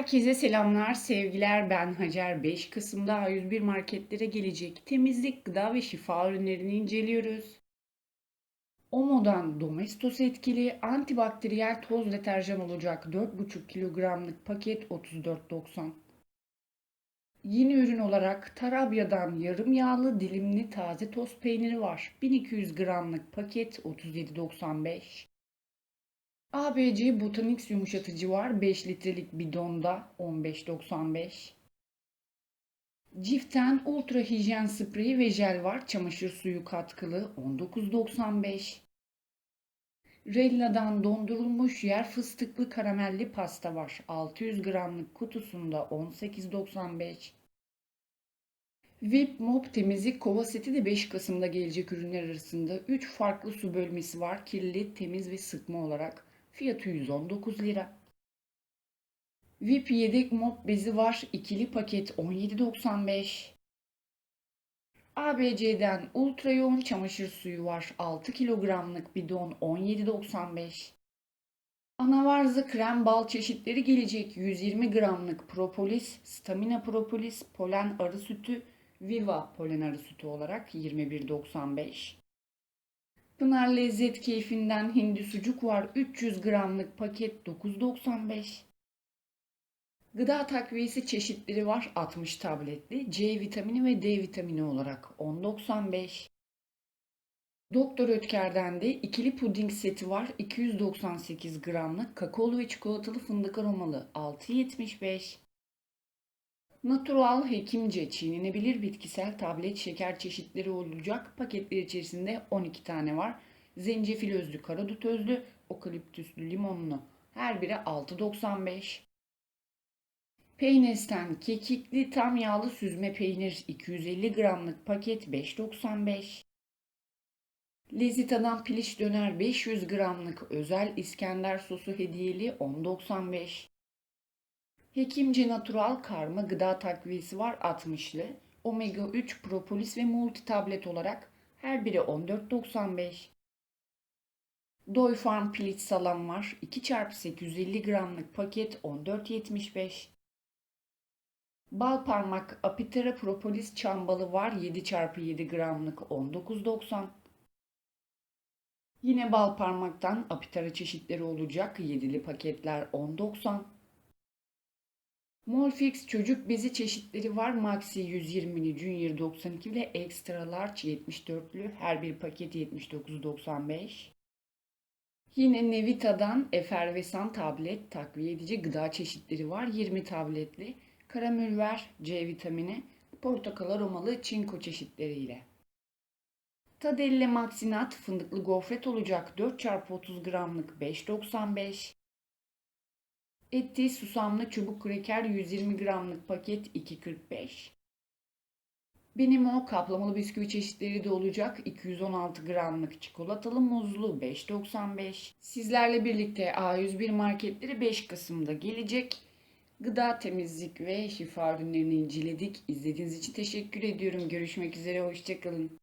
Herkese selamlar, sevgiler. Ben Hacer. 5 Kasım'da A101 marketlere gelecek temizlik, gıda ve şifa ürünlerini inceliyoruz. Omo'dan Domestos etkili antibakteriyel toz deterjan olacak 4,5 kilogramlık paket 34.90. Yeni ürün olarak Tarabya'dan yarım yağlı dilimli taze toz peyniri var. 1200 gramlık paket 37.95. ABC Botanix yumuşatıcı var 5 litrelik bidonda 15.95. Ciften Ultra Hijyen Spreyi ve jel var çamaşır suyu katkılı 19.95. Rella'dan dondurulmuş yer fıstıklı karamelli pasta var 600 gramlık kutusunda 18.95. VIP Mop temizlik kova seti de 5 Kasım'da gelecek ürünler arasında 3 farklı su bölmesi var kirli, temiz ve sıkma olarak. Fiyatı 119 lira. VIP yedek mop bezi var. ikili paket 17.95. ABC'den ultra yoğun çamaşır suyu var. 6 kilogramlık bidon 17.95. Anavarza krem bal çeşitleri gelecek. 120 gramlık propolis, stamina propolis, polen arı sütü, viva polen arı sütü olarak 21.95. Pınar Lezzet Keyfinden hindi sucuk var. 300 gramlık paket 9.95. Gıda takviyesi çeşitleri var. 60 tabletli. C vitamini ve D vitamini olarak 10.95. Doktor Ötker'den de ikili puding seti var. 298 gramlık kakaolu ve çikolatalı fındık aromalı 6.75. Natural hekimce çiğnenebilir bitkisel tablet şeker çeşitleri olacak. Paketler içerisinde 12 tane var. Zencefil özlü, karadut özlü, okaliptüslü, limonlu. Her biri 6.95. Peynes'ten kekikli tam yağlı süzme peynir 250 gramlık paket 5.95. Lezita'dan piliç döner 500 gramlık özel İskender sosu hediyeli 10.95. Hekimce Natural karma gıda takviyesi var 60'lı. Omega 3 propolis ve multi tablet olarak her biri 14.95. Doy Farm piliç salam var. 2x850 gramlık paket 14.75. Bal parmak apitera propolis çambalı var. 7x7 gramlık 19.90. Yine bal parmaktan apitera çeşitleri olacak. 7'li paketler 10.90. Molfix çocuk bezi çeşitleri var. Maxi 120'li, Junior 92 ile Extra Large 74'lü. Her bir paket 79.95. Yine Nevita'dan efervesan tablet takviye edici gıda çeşitleri var. 20 tabletli. Karamülver, C vitamini, portakal aromalı çinko çeşitleriyle. Tadelle Maxinat fındıklı gofret olacak 4x30 gramlık 5.95. Etli susamlı çubuk kreker 120 gramlık paket 2.45. Benim o kaplamalı bisküvi çeşitleri de olacak 216 gramlık çikolatalı muzlu 5.95. Sizlerle birlikte A101 marketleri 5 Kasım'da gelecek. Gıda temizlik ve şifa ürünlerini inceledik. İzlediğiniz için teşekkür ediyorum. Görüşmek üzere, hoşçakalın.